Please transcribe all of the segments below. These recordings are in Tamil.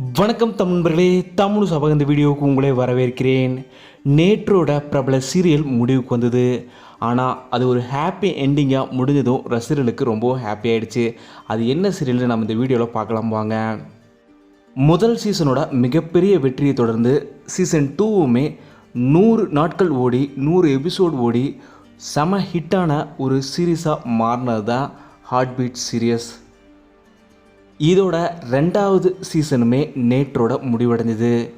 வணக்கம் தமிழ்பர்களே தமிழ் சபை இந்த வீடியோவுக்கு உங்களே வரவேற்கிறேன். நேற்றோட பிரபல சீரியல் முடிவுக்கு வந்தது. ஆனால் அது ஒரு ஹாப்பி எண்டிங்காக முடிஞ்சதும் ரசிகர்களுக்கு ரொம்ப ஹாப்பி ஆகிடுச்சு அது என்ன சீரியல்னு நம்ம இந்த வீடியோவில் பார்க்கலாம் வாங்க. முதல் சீசனோட மிகப்பெரிய வெற்றியை தொடர்ந்து சீசன் டூவுமே நூறு நாட்கள் ஓடி நூறு எபிசோட் ஓடி செம ஹிட்டான ஒரு சீரீஸாக மாறினது தான் ஹார்ட் பீட் சீரியஸ் இதோட ரெண்டாவது சீசனுமே நேற்றோட முடிவடைஞ்சது.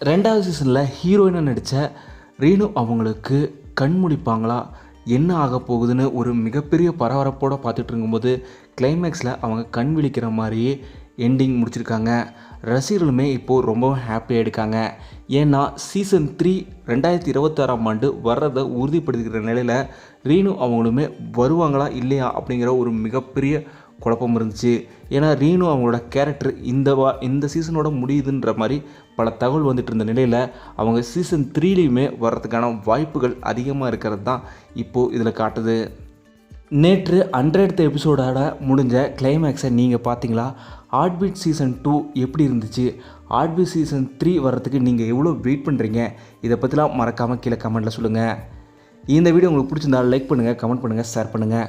ரெண்டாவது சீசனில் ஹீரோயினாக நடித்த ரீனு அவங்களுக்கு கண் முடிப்பாங்களா என்ன ஆக போகுதுன்னு ஒரு மிகப்பெரிய பரபரப்போடு பார்த்துட்டு இருக்கும்போது கிளைமேக்ஸில் அவங்க கண் விழிக்கிற மாதிரியே எண்டிங் முடிச்சிருக்காங்க. ரசிகர்களுமே இப்போது ரொம்பவும் ஹாப்பியாக இருக்காங்க. ஏன்னா சீசன் த்ரீ ரெண்டாயிரத்தி இருபத்தாறாம் ஆண்டு வர்றதை உறுதிப்படுத்திக்கிற நிலையில் ரீனு அவங்களுமே வருவாங்களா இல்லையா அப்படிங்கிற ஒரு மிகப்பெரிய குழப்பம் இருந்துச்சு. ஏன்னா ரீனு அவங்களோட கேரக்டர் இந்த வா இந்த சீசனோட முடியுதுன்ற மாதிரி பல தகவல் வந்துட்டு இருந்த நிலையில் அவங்க சீசன் த்ரீலேயுமே வர்றதுக்கான வாய்ப்புகள் அதிகமாக இருக்கிறது தான் இப்போது இதில் காட்டுது. நேற்று ஹண்ட்ரட் எபிசோடோட முடிஞ்ச கிளைமேக்ஸை நீங்கள் பார்த்தீங்களா ஆட்பீட் சீசன் டூ எப்படி இருந்துச்சு? ஆட்பீட் சீசன் த்ரீ வர்றதுக்கு நீங்கள் எவ்வளோ வெயிட் பண்ணுறீங்க இதை பற்றிலாம் மறக்காமல் கீழே கமெண்ட்டில் சொல்லுங்கள் இந்த வீடியோ உங்களுக்கு பிடிச்சிருந்தால் லைக் பண்ணுங்கள் கமெண்ட் பண்ணுங்கள் ஷேர் பண்ணுங்கள்